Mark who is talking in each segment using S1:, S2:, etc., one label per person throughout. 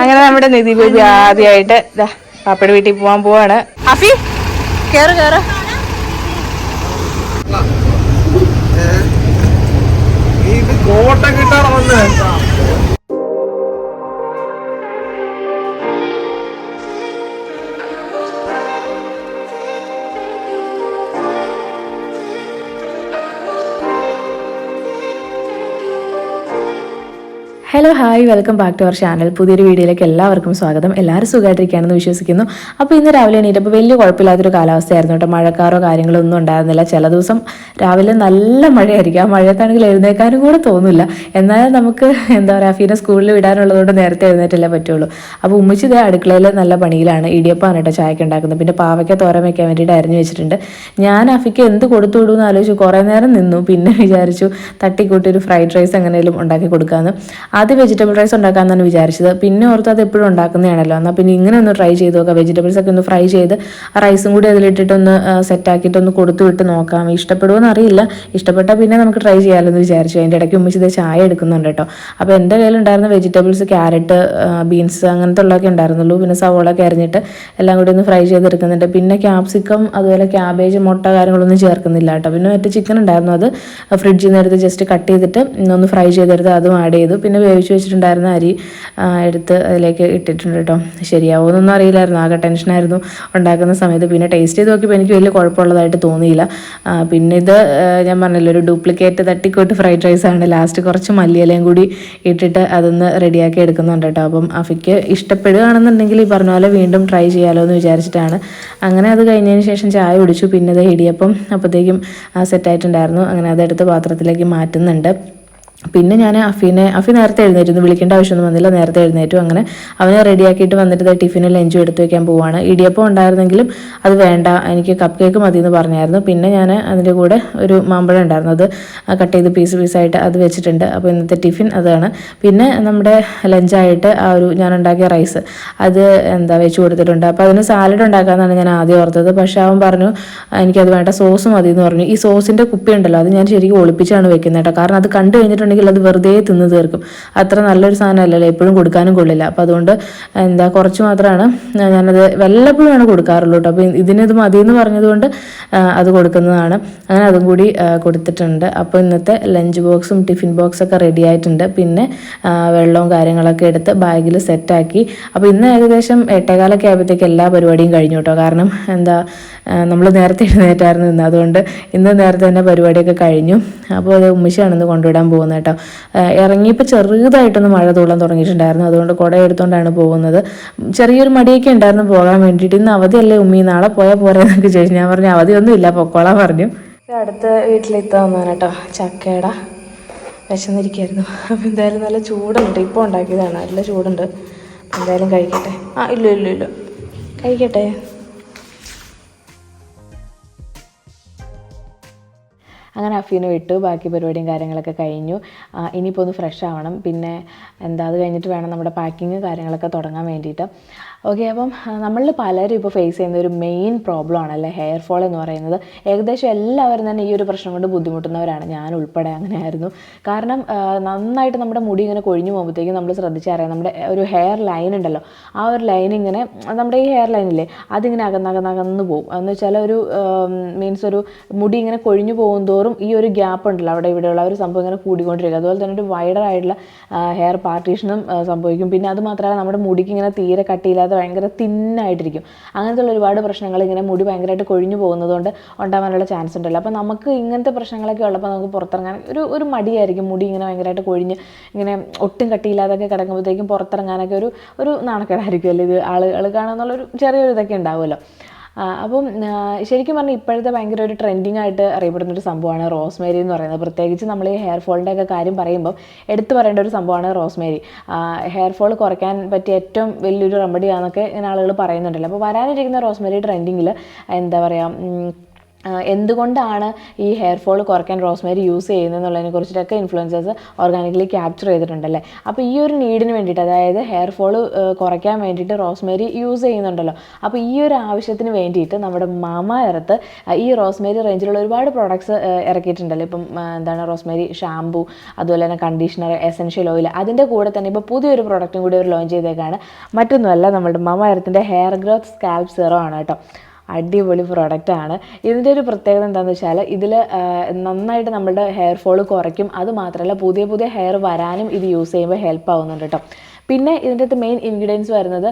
S1: അങ്ങനെ നമ്മുടെ നിധി ബേബി ആദ്യമായിട്ട് ദാ പാപ്പയുടെ വീട്ടിൽ പോവാൻ പോവാണ്. അഫി കേറ് കേറ്.
S2: ഇത് കോട്ട കിട്ടാറ വന്ന്.
S3: Hello hi welcome back to our channel പുതിയൊരു വീഡിയോയിലേക്ക് എല്ലാവർക്കും സ്വാഗതം. എല്ലാവരും സുഖമായിട്ടിരിക്കുകയാണെന്ന് വിശ്വസിക്കുന്നു. അപ്പോൾ ഇന്ന് രാവിലെ എണീറ്റപ്പോൾ വലിയ കുഴപ്പമില്ലാത്തൊരു കാലാവസ്ഥയായിരുന്നു കേട്ടോ. മഴക്കാറോ കാര്യങ്ങളോ ഒന്നും ഉണ്ടായിരുന്നില്ല. ചില ദിവസം രാവിലെ നല്ല മഴയായിരിക്കും. ആ മഴയത്താണെങ്കിൽ എഴുന്നേക്കാനും കൂടെ തോന്നില്ല. എന്നാലും നമുക്ക് എന്താ പറയുക ഫീനെ സ്കൂളിൽ വിടാനുള്ളതുകൊണ്ട് നേരത്തെ എഴുന്നേറ്റല്ലേ പറ്റുള്ളൂ. അപ്പോൾ ഉമ്മിച്ച് ഇതേ അടുക്കളയിൽ നല്ല പണിയിലാണ് ഇടിയപ്പാണ് കേട്ടോ ചായക്ക് ഉണ്ടാക്കുന്നത്. പിന്നെ പാവയ്ക്ക തോരൻ വയ്ക്കാൻ വേണ്ടിയിട്ട് അരിഞ്ഞു വെച്ചിട്ടുണ്ട്. ഞാൻ അഫിക്ക് എന്ത് കൊടുത്തു വിടുമെന്ന് ആലോചിച്ചു. കുറേ നേരം നിന്നു. പിന്നെ വിചാരിച്ചു തട്ടിക്കൂട്ടി ഒരു ഫ്രൈഡ് റൈസ് എങ്ങനെയും ഉണ്ടാക്കി കൊടുക്കാമെന്ന് ആദ്യം വെജിറ്റബിൾ റൈസ് ഉണ്ടാക്കാമെന്നാണ് വിചാരിച്ചത്. പിന്നെ ഓർത്ത് അത് എപ്പോഴും ഉണ്ടാക്കുന്നതാണല്ലോ. എന്നാൽ പിന്നെ ഇങ്ങനെ ഒന്ന് ട്രൈ ചെയ്ത് നോക്കാം. വെജിറ്റബിൾസ് ഒക്കെ ഒന്ന് ഫ്രൈ ചെയ്ത് റൈസും കൂടി അതിലിട്ടിട്ടൊന്ന് സെറ്റാക്കിയിട്ട് ഒന്ന് കൊടുത്തു വിട്ട് നോക്കാം. ഇഷ്ടപ്പെടുമോ അറിയില്ല. ഇഷ്ടപ്പെട്ടാൽ പിന്നെ നമുക്ക് ട്രൈ ചെയ്യാമല്ലോ എന്ന് വിചാരിച്ചു. അതിന്റെ ഇടയ്ക്ക് ഉമ്മിച്ച് ഇത് ചായ എടുക്കുന്നുണ്ട് കേട്ടോ. അപ്പോൾ എന്റെ കയ്യിലുണ്ടായിരുന്ന വെജിറ്റബിൾസ് ക്യാരറ്റ് ബീൻസ് അങ്ങനത്തെ ഉള്ളതൊക്കെ ഉണ്ടായിരുന്നുള്ളൂ. പിന്നെ സവോള ഒക്കെ അരിഞ്ഞിട്ട് എല്ലാം കൂടി ഒന്ന് ഫ്രൈ ചെയ്തെടുക്കുന്നുണ്ട്. പിന്നെ ക്യാപ്സിക്കം അതുപോലെ ക്യാബേജ് മുട്ട കാര്യങ്ങളൊന്നും ചേർക്കുന്നില്ല കേട്ടോ. പിന്നെ മറ്റേ ചിക്കൻ ഉണ്ടായിരുന്നു അത്. ഫ്രിഡ്ജിൽ നിന്ന് എടുത്ത് ജസ്റ്റ് കട്ട് ചെയ്തിട്ട് ഒന്ന് ഫ്രൈ ചെയ്തെടുത്ത് അതും ആഡ് ചെയ്തു. പിന്നെ വേവിച്ച് വെച്ചിട്ടുണ്ടായിരുന്ന അരി എടുത്ത് അതിലേക്ക് ഇട്ടിട്ടുണ്ട് കേട്ടോ. ശരിയാവുമെന്നൊന്നും അറിയില്ലായിരുന്നു. ആകെ ടെൻഷനായിരുന്നു ഉണ്ടാക്കുന്ന സമയത്ത്. പിന്നെ ടേസ്റ്റ് ചെയ്ത് നോക്കിയപ്പോൾ എനിക്ക് വലിയ കുഴപ്പമുള്ളതായിട്ട് തോന്നിയില്ല. പിന്നെ ഇത് ഞാൻ പറഞ്ഞല്ലോ ഒരു ഡ്യൂപ്ലിക്കേറ്റ് തട്ടിക്കോട്ട് ഫ്രൈഡ് റൈസ് ആണ്. ലാസ്റ്റ് കുറച്ച് മല്ലിയിലയും കൂടി ഇട്ടിട്ട് അതൊന്ന് റെഡിയാക്കി എടുക്കുന്നുണ്ട് കേട്ടോ. അപ്പം അഫിക്ക് ഇഷ്ടപ്പെടുകയാണെന്നുണ്ടെങ്കിൽ ഈ പറഞ്ഞ പോലെ വീണ്ടും ട്രൈ ചെയ്യാമല്ലോ എന്ന് വിചാരിച്ചിട്ടാണ്. അങ്ങനെ അത് കഴിഞ്ഞതിന് ശേഷം ചായ കുടിച്ചു. പിന്നെ ഇത് ഇടിയപ്പം അപ്പോഴത്തേക്കും സെറ്റായിട്ടുണ്ടായിരുന്നു അങ്ങനെ അതെടുത്ത് പാത്രത്തിലേക്ക് മാറ്റുന്നുണ്ട്. പിന്നെ ഞാൻ അഫീനെ അഫി നേരത്തെ എഴുന്നേറ്റു വിളിക്കേണ്ട ആവശ്യമൊന്നും വന്നില്ല. നേരത്തെ എഴുന്നേറ്റു. അങ്ങനെ അവനെ റെഡിയാക്കിയിട്ട് വന്നിട്ട് ടിഫിനിൽ ലഞ്ചും എടുത്തു വെക്കാൻ പോവാണ്. ഇടിയപ്പം ഉണ്ടായിരുന്നെങ്കിലും അത് വേണ്ട എനിക്ക് കപ്പ് കേക്ക് മതി എന്ന് പറഞ്ഞായിരുന്നു. പിന്നെ ഞാൻ അതിന്റെ കൂടെ ഒരു മാമ്പഴം ഉണ്ടായിരുന്നു. അത് കട്ട് ചെയ്ത് പീസ് പീസായിട്ട് അത് വെച്ചിട്ടുണ്ട്. അപ്പോൾ ഇന്നത്തെ ടിഫിൻ അതാണ്. പിന്നെ നമ്മുടെ ലഞ്ചായിട്ട് ആ ഒരു ഞാൻ ഉണ്ടാക്കിയ റൈസ് അത് എന്താ വെച്ച് കൊടുത്തിട്ടുണ്ട്. അപ്പോൾ അതിന് സാലഡ് ഉണ്ടാക്കാമെന്നാണ് ഞാൻ ആദ്യം ഓർത്തത്. പക്ഷേ അവൻ പറഞ്ഞു എനിക്കത് വേണ്ട. സോസ് മതി എന്ന് പറഞ്ഞു. ഈ സോസിന്റെ കുപ്പി ഉണ്ടല്ലോ അത് ഞാൻ ശരിക്കും ഒളിപ്പിച്ചാണ് വെക്കുന്നത് കേട്ടോ. കാരണം അത് കണ്ടു കഴിഞ്ഞിട്ടുണ്ടെങ്കിൽ അത് വെറുതെ തിന്ന് തീർക്കും. അത്ര നല്ലൊരു സാധനമല്ലല്ലോ എപ്പോഴും കൊടുക്കാനും കൊള്ളില്ല. അപ്പോൾ അതുകൊണ്ട് എന്താ കുറച്ച് മാത്രമാണ് ഞാനത് വല്ലപ്പോഴുമാണ് കൊടുക്കാറുള്ളൂ കേട്ടോ. അപ്പോൾ ഇതിനിത് മതി എന്ന് പറഞ്ഞതുകൊണ്ട് അത് കൊടുക്കുന്നതാണ്. അങ്ങനെ അതും കൂടി കൊടുത്തിട്ടുണ്ട്. അപ്പോൾ ഇന്നത്തെ ലഞ്ച് ബോക്സും ടിഫിൻ ബോക്സൊക്കെ റെഡി ആയിട്ടുണ്ട്. പിന്നെ വെള്ളവും കാര്യങ്ങളൊക്കെ എടുത്ത് ബാഗിൽ സെറ്റാക്കി അപ്പോൾ ഇന്ന് ഏകദേശം എട്ടേകാലൊക്കെ ആയപ്പോഴത്തേക്ക് എല്ലാ പരിപാടിയും കഴിഞ്ഞു കേട്ടോ. കാരണം എന്താ നമ്മൾ നേരത്തെ എഴുന്നേറ്റായിരുന്നു ഇന്ന്. അതുകൊണ്ട് ഇന്ന് നേരത്തെ തന്നെ പരിപാടിയൊക്കെ കഴിഞ്ഞു. അപ്പോൾ അത് ഉമ്മിശാണ് ഇന്ന് കൊണ്ടുവിടാൻ പോകുന്നത് കേട്ടോ. ഇറങ്ങിയപ്പോൾ ചെറുതായിട്ടൊന്ന് മഴ തൂളാൻ തുടങ്ങിയിട്ടുണ്ടായിരുന്നു. അതുകൊണ്ട് കുട എടുത്തുകൊണ്ടാണ് പോകുന്നത്. ചെറിയൊരു മടിയൊക്കെ ഉണ്ടായിരുന്നു പോകാൻ വേണ്ടിയിട്ട്. ഇന്ന് അവധിയല്ലേ ഉമ്മി? നാളെ പോയാൽ പോരെ എന്നൊക്കെ ചോദിച്ചു. ഞാൻ പറഞ്ഞു അവധിയൊന്നും ഇല്ല പൊക്കോളാൻ പറഞ്ഞു. അടുത്ത വീട്ടിലെത്താൻ വന്നതാണ് കേട്ടോ. ചക്കയുടെ വിശന്നിരിക്കായിരുന്നു അപ്പം എന്തായാലും നല്ല ചൂടുണ്ട്. ഇപ്പോൾ ഉണ്ടാക്കിയതാണ്. നല്ല ചൂടുണ്ട്. എന്തായാലും കഴിക്കട്ടെ. ആ ഇല്ല ഇല്ല ഇല്ല. കഴിക്കട്ടെ. അങ്ങനെ അഫീനെ വിട്ടു ബാക്കി പരിപാടിയും കാര്യങ്ങളൊക്കെ കഴിഞ്ഞു. ഇനിയിപ്പോൾ ഒന്ന് ഫ്രഷ് ആവണം. പിന്നെ എന്താ അത് കഴിഞ്ഞിട്ട് വേണം നമ്മുടെ പാക്കിങ് കാര്യങ്ങളൊക്കെ തുടങ്ങാൻ വേണ്ടിയിട്ട്. ഓക്കെ അപ്പം നമ്മളിൽ പലരും ഇപ്പോൾ ഫേസ് ചെയ്യുന്ന ഒരു മെയിൻ പ്രോബ്ലം ആണല്ലേ ഹെയർ ഫോൾ എന്ന് പറയുന്നത്. ഏകദേശം എല്ലാവരും തന്നെ ഈ ഒരു പ്രശ്നം കൊണ്ട് ബുദ്ധിമുട്ടുന്നവരാണ്. ഞാൻ ഉൾപ്പെടെ അങ്ങനെയായിരുന്നു കാരണം നന്നായിട്ട് നമ്മുടെ മുടി ഇങ്ങനെ കൊഴിഞ്ഞു പോകുമ്പോഴത്തേക്കും നമ്മൾ ശ്രദ്ധിച്ചറിയാം നമ്മുടെ ഒരു ഹെയർ ലൈൻ ഉണ്ടല്ലോ. ആ ഒരു ലൈൻ ഇങ്ങനെ നമ്മുടെ ഈ ഹെയർ ലൈനില്ലേ അതിങ്ങനെ അകന്നകന്നകന്ന് പോകും. എന്ന് വെച്ചാൽ ഒരു മീൻസ് ഒരു മുടി ഇങ്ങനെ കൊഴിഞ്ഞു പോകും തോറും ഈ ഒരു ഗ്യാപ്പ് ഉണ്ടല്ലോ അവിടെ ഇവിടെയുള്ള ഒരു സംഭവം ഇങ്ങനെ കൂടിക്കൊണ്ടിരിക്കുക അതുപോലെ തന്നെ ഒരു വൈഡർ ആയിട്ടുള്ള ഹെയർ പാർട്ടീഷനും സംഭവിക്കും. പിന്നെ അത് മാത്രമല്ല നമ്മുടെ മുടിക്ക് ഇങ്ങനെ തീരെ കട്ടിയില്ലാതെ ഭയങ്കര തിന്നായിട്ടിരിക്കും. അങ്ങനത്തെയുള്ള ഒരുപാട് പ്രശ്നങ്ങൾ ഇങ്ങനെ മുടി ഭയങ്കരമായിട്ട് കൊഴിഞ്ഞു പോകുന്നതുകൊണ്ട് ഉണ്ടാവാനുള്ള ചാൻസ് ഉണ്ടല്ലോ. അപ്പോൾ നമുക്ക് ഇങ്ങനത്തെ പ്രശ്നങ്ങളൊക്കെ ഉള്ളപ്പോൾ നമുക്ക് പുറത്തിറങ്ങാൻ ഒരു ഒരു മടിയായിരിക്കും. മുടി ഇങ്ങനെ ഭയങ്കരമായിട്ട് കൊഴിഞ്ഞ് ഇങ്ങനെ ഒട്ടും കട്ടിയില്ലാതൊക്കെ കിടക്കുമ്പോഴത്തേക്കും പുറത്തിറങ്ങാനൊക്കെ ഒരു ഒരു നാണക്കേടായിരിക്കും അല്ലേ ഇത്? ആളുകൾ കാണാന്നുള്ളൊരു ചെറിയൊരു ഇതൊക്കെ ഉണ്ടാവുമല്ലോ. അപ്പം ശരിക്കും പറഞ്ഞാൽ ഇപ്പോഴത്തെ ഭയങ്കര ഒരു ട്രെൻഡിങ് ആയിട്ട് അറിയപ്പെടുന്ന ഒരു സംഭവമാണ് റോസ്മേരി എന്ന് പറയുന്നത്. പ്രത്യേകിച്ച് നമ്മൾ ഈ ഹെയർ ഫോളിന്റെ ഒക്കെ കാര്യം പറയുമ്പോൾ എടുത്തു പറയേണ്ട ഒരു സംഭവമാണ് റോസ്മേരി ഹെയർ ഫോൾ കുറയ്ക്കാൻ പറ്റിയ ഏറ്റവും വലിയൊരു റെമഡിയാണെന്നൊക്കെ ഇങ്ങനെ ആളുകൾ പറയുന്നുണ്ടല്ലോ. അപ്പോൾ വരാനിരിക്കുന്ന റോസ്മേരി ട്രെൻഡിങ്ങിൽ എന്താ പറയുക എന്തുകൊണ്ടാണ് ഈ ഹെയർ ഫോൾ കുറയ്ക്കാൻ റോസ്മേരി യൂസ് ചെയ്യുന്നതെന്നുള്ളതിനെ കുറിച്ചിട്ടൊക്കെ ഇൻഫ്ലുവൻസേഴ്സ് ഓർഗാനിക്കലി ക്യാപ്ചർ ചെയ്തിട്ടുണ്ടല്ലേ? അപ്പോൾ ഈ ഒരു നീഡിന് വേണ്ടിയിട്ട് അതായത് ഹെയർ ഫോൾ കുറയ്ക്കാൻ വേണ്ടിയിട്ട് റോസ്മേരി യൂസ് ചെയ്യുന്നുണ്ടല്ലോ. അപ്പോൾ ഈ ഒരു ആവശ്യത്തിന് വേണ്ടിയിട്ട് നമ്മുടെ മാമ എർത്ത് ഈ റോസ്മേരി റേഞ്ചിലുള്ള ഒരുപാട് പ്രോഡക്ട്സ് ഇറക്കിയിട്ടുണ്ടല്ലോ. ഇപ്പം എന്താണ് റോസ്മേരി ഷാംപൂ അതുപോലെ തന്നെ കണ്ടീഷണർ എസെൻഷ്യൽ ഓയിൽ അതിന്റെ കൂടെ തന്നെ ഇപ്പോൾ പുതിയൊരു പ്രോഡക്റ്റും കൂടി അവർ ലോഞ്ച് ചെയ്തേക്കാണ്. മറ്റൊന്നുമല്ല നമ്മുടെ മാമ എർത്തിന്റെ ഹെയർ ഗ്രോത്ത് സ്കാൽപ് സീറോ ആണ് കേട്ടോ. അടിപൊളി പ്രോഡക്റ്റ് ആണ്. ഇതിന്റെ ഒരു പ്രത്യേകത എന്താണെന്ന് വെച്ചാൽ ഇതിൽ നന്നായിട്ട് നമ്മുടെ ഹെയർ ഫോൾ കുറയ്ക്കും. അതുമാത്രമല്ല പുതിയ പുതിയ ഹെയർ വരാനും ഇത് യൂസ് ചെയ്യുമ്പോൾ ഹെൽപ്പ് ആവുന്നുണ്ട് കേട്ടോ പിന്നെ ഇതിന്റെ അകത്ത് മെയിൻ ഇൻഗ്രീഡിയൻസ് വരുന്നത്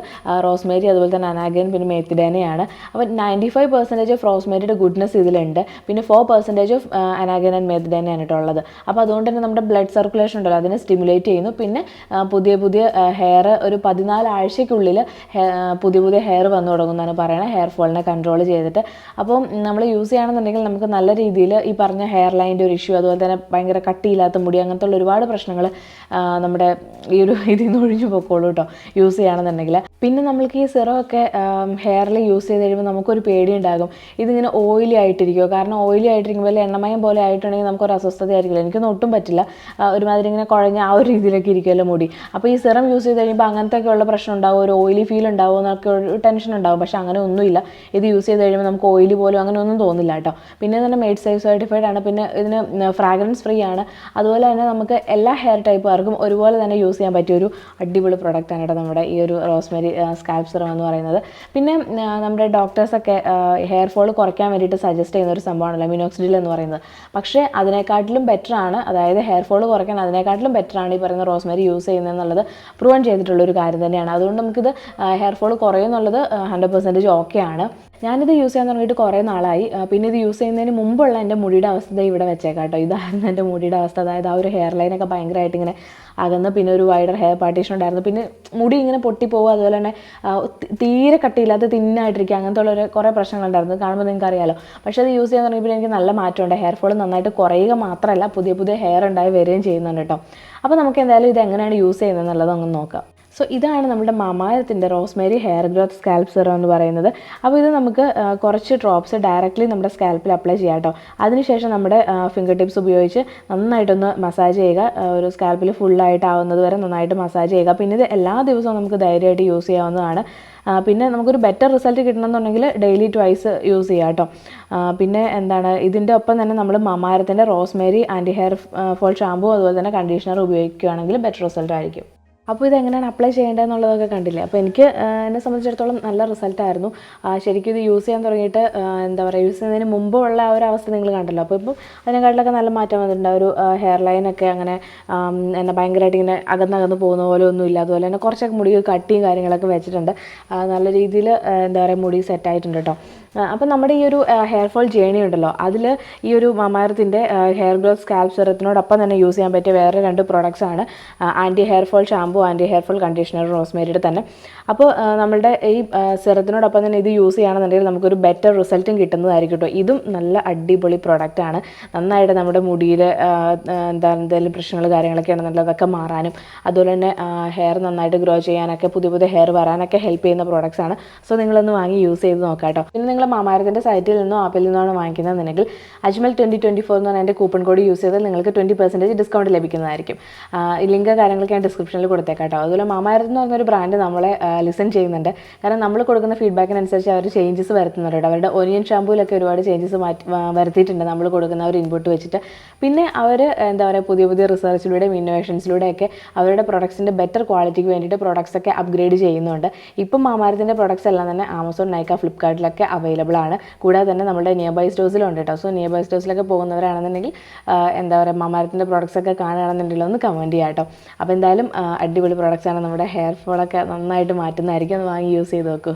S3: റോസ്മേരി അതുപോലെ തന്നെ അനാഗൻ പിന്നെ മേത്തിഡേനയാണ് അപ്പോൾ നയന്റി ഫൈവ് പെർസെന്റേജ് ഓഫ് റോസ്മേരിയുടെ ഗുഡ്നെസ് ഇതിലുണ്ട്. പിന്നെ four percentage of Anagain and മേത്തിഡേനയാണ് ഉള്ളത്. അപ്പോൾ അതുകൊണ്ട് തന്നെ നമ്മുടെ ബ്ലഡ് സർക്കുലേഷൻ ഉണ്ടല്ലോ അതിനെ സ്റ്റിമുലേറ്റ് ചെയ്യുന്നു. പിന്നെ പുതിയ പുതിയ ഹെയർ ഒരു പതിനാല് ആഴ്ചയ്ക്കുള്ളിൽ പുതിയ പുതിയ ഹെയർ വന്നു തുടങ്ങുന്നതാണ് പറയുന്നത് ഹെയർ ഫോളിനെ കൺട്രോൾ ചെയ്തിട്ട്. അപ്പം നമ്മൾ യൂസ് ചെയ്യുകയാണെന്നുണ്ടെങ്കിൽ നമുക്ക് നല്ല രീതിയിൽ ഈ പറഞ്ഞ ഹെയർ ലൈന്റെ ഒരു ഇഷ്യൂ അതുപോലെ തന്നെ ഭയങ്കര കട്ടിയില്ലാത്ത മുടി അങ്ങനത്തെ ഒരുപാട് പ്രശ്നങ്ങൾ നമ്മുടെ ഈ ഒരു ഇതിൽ നിന്ന് ഒഴിഞ്ഞു പൊക്കോളൂ കേട്ടോ. യൂസ് ചെയ്യുകയാണെന്നുണ്ടെങ്കിൽ. പിന്നെ നമ്മൾക്ക് ഈ സിറമൊക്കെ ഹെയറിൽ യൂസ് ചെയ്ത് കഴിയുമ്പോൾ നമുക്കൊരു പേടി ഉണ്ടാകും ഇതിങ്ങനെ ഓയിലി ആയിട്ടിരിക്കുമോ കാരണം ഓയിലി ആയിട്ടിരിക്കുമ്പോൾ എണ്ണമയം പോലെ ആയിട്ടുണ്ടെങ്കിൽ നമുക്കൊരു അസ്വസ്ഥത ആയിരിക്കില്ല. എനിക്കൊന്നും ഒട്ടും പറ്റില്ല. ഒരുമാതിരി ഇങ്ങനെ കുഴഞ്ഞ ആ ഒരു രീതിയിലൊക്കെ ഇരിക്കുമല്ലോ മുടി. അപ്പോൾ ഈ സിറം യൂസ് ചെയ്ത് കഴിയുമ്പോൾ അങ്ങനത്തെയൊക്കെയുള്ള പ്രശ്നം ഉണ്ടാവും. ഒരു ഓയിലി ഫീൽ ഉണ്ടാവും എന്നൊക്കെ ഒരു ടെൻഷൻ ഉണ്ടാവും. പക്ഷേ അങ്ങനെ ഒന്നുമില്ല. ഇത് യൂസ് ചെയ്ത് കഴിയുമ്പോൾ നമുക്ക് ഓയിലി പോലും അങ്ങനെ ഒന്നും തോന്നില്ല കേട്ടോ. പിന്നെ തന്നെ മെയ്ഡ് സേഫ് സർട്ടിഫൈഡ് ആണ്. പിന്നെ ഇതിന് ഫ്രാഗ്രൻസ് ഫ്രീ ആണ്. അതുപോലെ തന്നെ നമുക്ക് എല്ലാ ഹെയർ ടൈപ്പുകാർക്കും ഒരുപോലെ തന്നെ യൂസ് ചെയ്യാൻ പറ്റിയ ഒരു അടിപൊളി പ്രൊഡക്റ്റ് ആണ് കേട്ടോ നമ്മുടെ ഈ ഒരു റോസ്മേരി സ്കാൽപ് സിറം എന്ന് പറയുന്നത്. പിന്നെ നമ്മുടെ ഡോക്ടേഴ്സൊക്കെ ഹെയർ ഫോൾ കുറയ്ക്കാൻ വേണ്ടിയിട്ട് സജസ്റ്റ് ചെയ്യുന്ന ഒരു സംഭവമാണല്ലോ മിനോക്സിഡിൽ എന്ന് പറയുന്നത്. പക്ഷേ അതിനെക്കാട്ടിലും ബെറ്ററാണ് അതായത് ഹെയർ ഫോൾ കുറയ്ക്കാൻ അതിനെക്കാട്ടിലും ബെറ്ററാണ് ഈ പറയുന്ന റോസ്മേരി യൂസ് ചെയ്യുന്നത് എന്നുള്ളത് പ്രൂവൺ ചെയ്തിട്ടുള്ള ഒരു കാര്യം തന്നെയാണ്. അതുകൊണ്ട് നമുക്കിത് ഹെയർ ഫോൾ കുറയുമെന്നുള്ളത് ഹൺഡ്രഡ് പെർസെന്റേജ് ഓക്കെ ആണ്. ഞാനിത് യൂസ് ചെയ്യാൻ തുടങ്ങിയിട്ട് കുറേ നാളായി. പിന്നെ ഇത് യൂസ് ചെയ്യുന്നതിന് മുമ്പുള്ള എന്റെ മുടിയുടെ അവസ്ഥ ഇവിടെ വെച്ചേക്കാം കേട്ടോ ഇതായിരുന്നു എന്റെ മുടിയുടെ അവസ്ഥ. അതായത് ആ ഒരു ഹെയർ ലൈനൊക്കെ ഭയങ്കരമായിട്ട് ഇങ്ങനെ അകന്ന് പിന്നെ ഒരു വൈഡർ ഹെയർ പാർട്ടീഷൻ ഉണ്ടായിരുന്നു. പിന്നെ മുടി ഇങ്ങനെ പൊട്ടിപ്പോവുക അതുപോലെ തന്നെ തീരെ കട്ടിയില്ലാത്ത തിന്നായിട്ടിരിക്കുക അങ്ങനത്തെ ഉള്ള കുറേ പ്രശ്നങ്ങളുണ്ടായിരുന്നു കാണുമ്പോൾ നിങ്ങൾക്ക് അറിയാലോ. പക്ഷേ അത് യൂസ് ചെയ്യാൻ തുടങ്ങിയപ്പോൾ എനിക്ക് നല്ല മാറ്റമുണ്ട്. ഹെയർ ഫോൾ നന്നായിട്ട് കുറയുക മാത്രമല്ല പുതിയ പുതിയ ഹെയർ ഉണ്ടായി വരികയും ചെയ്യുന്നുണ്ട് കേട്ടോ അപ്പോൾ നമുക്ക് എന്തായാലും ഇത് എങ്ങനെയാണ് യൂസ് ചെയ്യുന്നത് എന്നുള്ളത് അങ്ങ് നോക്കാം. സോ ഇതാണ് നമ്മുടെ മാമാരത്തിന്റെ rosemary hair growth scalp serum എന്ന് പറയുന്നത്. അപ്പോൾ ഇത് നമുക്ക് കുറച്ച് ഡ്രോപ്സ് ഡയറക്റ്റ്ലി നമ്മുടെ സ്കാൽപ്പിൽ അപ്ലൈ ചെയ്യാം കേട്ടോ. അതിനുശേഷം നമ്മുടെ ഫിംഗർ ടിപ്സ് ഉപയോഗിച്ച് നന്നായിട്ടൊന്ന് മസാജ് ചെയ്യുക. ഒരു സ്കാൽപ്പിൽ ഫുള്ളായിട്ട് ആവുന്നത് വരെ നന്നായിട്ട് മസാജ് ചെയ്യുക. പിന്നെ ഇത് എല്ലാ ദിവസവും നമുക്ക് ധൈര്യമായിട്ട് യൂസ് ചെയ്യാവുന്നതാണ്. പിന്നെ നമുക്കൊരു ബെറ്റർ റിസൾട്ട് കിട്ടണമെന്നുണ്ടെങ്കിൽ ഡെയിലി ട്വൈസ് യൂസ് ചെയ്യാം കേട്ടോ. പിന്നെ എന്താണ് ഇതിന്റെ ഒപ്പം തന്നെ നമ്മൾ മമാരത്തിന്റെ rosemary anti hair fall shampoo അതുപോലെ തന്നെ കണ്ടീഷണർ ഉപയോഗിക്കുകയാണെങ്കിൽ ബെറ്റർ റിസൾട്ട് ആയിരിക്കും അപ്പോൾ ഇത് എങ്ങനെയാണ് അപ്ലൈ ചെയ്യേണ്ടതെന്നുള്ളതൊക്കെ കണ്ടില്ലേ? അപ്പോൾ എനിക്ക് എന്നെ സംബന്ധിച്ചിടത്തോളം നല്ല റിസൾട്ടായിരുന്നു ശരിക്കും ഇത് യൂസ് ചെയ്യാൻ തുടങ്ങിയിട്ട് എന്താ പറയുക യൂസ് ചെയ്യുന്നതിന് മുമ്പുള്ള ആ ഒരു അവസ്ഥ നിങ്ങൾ കണ്ടല്ലോ. അപ്പോൾ ഇപ്പം അതിനെക്കാട്ടിലൊക്കെ നല്ല മാറ്റം വന്നിട്ടുണ്ട്. ഒരു ഹെയർ ലൈനൊക്കെ അങ്ങനെ എന്നെ ഭയങ്കരമായിട്ട് ഇങ്ങനെ അകന്നകന്ന് പോകുന്ന പോലെ ഒന്നും ഇല്ല. അതുപോലെ തന്നെ കുറച്ചൊക്കെ മുടി കട്ടിയും കാര്യങ്ങളൊക്കെ വെച്ചിട്ടുണ്ട്. നല്ല രീതിയിൽ എന്താ പറയുക മുടി സെറ്റായിട്ടുണ്ട് കേട്ടോ അപ്പം നമ്മുടെ ഈ ഒരു ഹെയർ ഫോൾ ജേണി ഉണ്ടല്ലോ അതിൽ ഈ ഒരു മമാരത്തിന്റെ ഹെയർ ഗ്രോത്ത് സ്കാൽപ്പ് സെറത്തിനോടൊപ്പം തന്നെ യൂസ് ചെയ്യാൻ പറ്റിയ വേറെ രണ്ട് പ്രോഡക്റ്റ്സ് ആണ് anti hair fall shampoo anti hair fall conditioner റോസ്മേരിയുടെ തന്നെ. അപ്പോൾ നമ്മുടെ ഈ സെറത്തിനോടൊപ്പം തന്നെ ഇത് യൂസ് ചെയ്യുകയാണെന്നുണ്ടെങ്കിൽ നമുക്കൊരു ബെറ്റർ റിസൾട്ടും കിട്ടുന്നതായിരിക്കും കേട്ടോ. ഇതും നല്ല അടിപൊളി പ്രോഡക്റ്റ് ആണ്. നന്നായിട്ട് നമ്മുടെ മുടിയിൽ എന്താ എന്തെങ്കിലും പ്രശ്നങ്ങൾ കാര്യങ്ങളൊക്കെ ആണെന്നുണ്ടെങ്കിൽ അതൊക്കെ മാറാനും അതുപോലെ തന്നെ ഹെയർ നന്നായിട്ട് ഗ്രോ ചെയ്യാനൊക്കെ പുതിയ പുതിയ ഹെയർ വരാനൊക്കെ ഹെൽപ്പ് ചെയ്യുന്ന പ്രോഡക്റ്റ്സ് ആണ്. സോ നിങ്ങളൊന്ന് വാങ്ങി യൂസ് ചെയ്ത് നോക്കാം കേട്ടോ. പിന്നെ നിങ്ങൾ മാമാരത്തിന്റെ സൈറ്റിൽ നിന്നോ ആപ്പിൽ നിന്നാണ് വാങ്ങിക്കുന്നതെന്നുണ്ടെങ്കിൽ അജ്മൽ ട്വന്റി ട്വന്റി ഫോർ എന്ന് പറഞ്ഞാൽ എന്റെ കൂപ്പൺ കോഡ് യൂസ് ചെയ്താൽ നിങ്ങൾക്ക് ട്വന്റി പെർസെന്റേജ് ഡിസ്കൗണ്ട് ലഭിക്കുന്നതായിരിക്കും. ലിങ്ക് കാര്യങ്ങളൊക്കെ ഞാൻ ഡിസ്ക്രിപ്ഷനിൽ കൊടുത്തേക്കാട്ടോ അതുപോലെ മാമാരത്ത് എന്ന് പറഞ്ഞൊരു ബ്രാൻഡ് നമ്മളെ ലിസൺ ചെയ്യുന്നുണ്ട്. കാരണം നമ്മൾ കൊടുക്കുന്ന ഫീഡ്ബാക്കിനനുസരിച്ച് അവർ ചേഞ്ചസ് വരുത്തുന്നുണ്ട് അവരുടെ ഒനിയൻ ഷാമ്പൂലൊക്കെ ഒരുപാട് ചേഞ്ചസ് വരുത്തിയിട്ടുണ്ട് നമ്മൾ കൊടുക്കുന്ന ഒരു ഇൻപുട്ട് വെച്ചിട്ട്. പിന്നെ അവർ എന്താ പറയുക പുതിയ പുതിയ റിസർച്ചിലൂടെയും ഇന്നോവേഷൻസിലൂടെയൊക്കെ അവരുടെ പ്രൊഡക്ട്സിന്റെ ബെറ്റർ ക്വാളിറ്റിക്ക് വേണ്ടിയിട്ട് പ്രൊഡക്ട്സ് ഒക്കെ അപ്ഗ്രേഡ് ചെയ്യുന്നുണ്ട്. ഇപ്പം മാമാരത്തിന്റെ പ്രൊഡക്ട്സ് എല്ലാം തന്നെ ആമസോൺ നൈക്ക ഫ്ലിപ്കാർട്ടിലൊക്കെ അവൈലബിൾ ആണ്. കൂടാതെ തന്നെ നമ്മുടെ നിയർ ബൈ സ്റ്റോഴ്സിലും ഉണ്ട് കേട്ടോ സോ നിയർ ബൈ സ്റ്റോഴ്സിലൊക്കെ പോകുന്നവരാണെന്നുണ്ടെങ്കിൽ എന്താ പറയുക മാമാരത്തിന്റെ പ്രോഡക്റ്റ്സ് ഒക്കെ കാണുകയാണെന്നുണ്ടെങ്കിൽ ഒന്ന് കമന്റ് ചെയ്യാം കേട്ടോ അപ്പോൾ എന്തായാലും അടിപൊളി പ്രോഡക്റ്റ്സ് ആണ് നമ്മുടെ ഹെയർ ഫോളൊക്കെ നന്നായിട്ട് മാറ്റുന്നതായിരിക്കും. അത് വാങ്ങി യൂസ് ചെയ്ത് നോക്കൂ.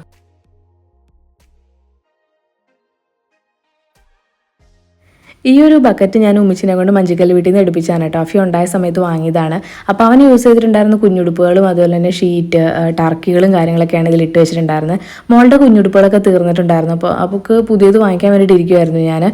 S4: ഈ ഒരു ബക്കറ്റ് ഞാൻ ഉമ്മിച്ചിനെ കൊണ്ട് മഞ്ചിക്കല്ല് വീട്ടിൽ നിന്ന് എടുപ്പിച്ചാണ് അഫി ഉണ്ടായ സമയത്ത് വാങ്ങിയതാണ്. അപ്പോൾ അവൻ യൂസ് ചെയ്തിട്ടുണ്ടായിരുന്ന കുഞ്ഞുടുപ്പുകളും അതുപോലെ തന്നെ ഷീറ്റ് ടർക്കികളും കാര്യങ്ങളൊക്കെയാണ് ഇതിൽ ഇട്ട് വെച്ചിട്ടുണ്ടായിരുന്നത്. മോളുടെ കുഞ്ഞുടുപ്പുകളൊക്കെ തീർന്നിട്ടുണ്ടായിരുന്നു. അപ്പോൾ അവൾക്ക് പുതിയത് വാങ്ങിക്കാൻ വേണ്ടിയിട്ട് ഇരിക്കുമായിരുന്നു ഞാൻ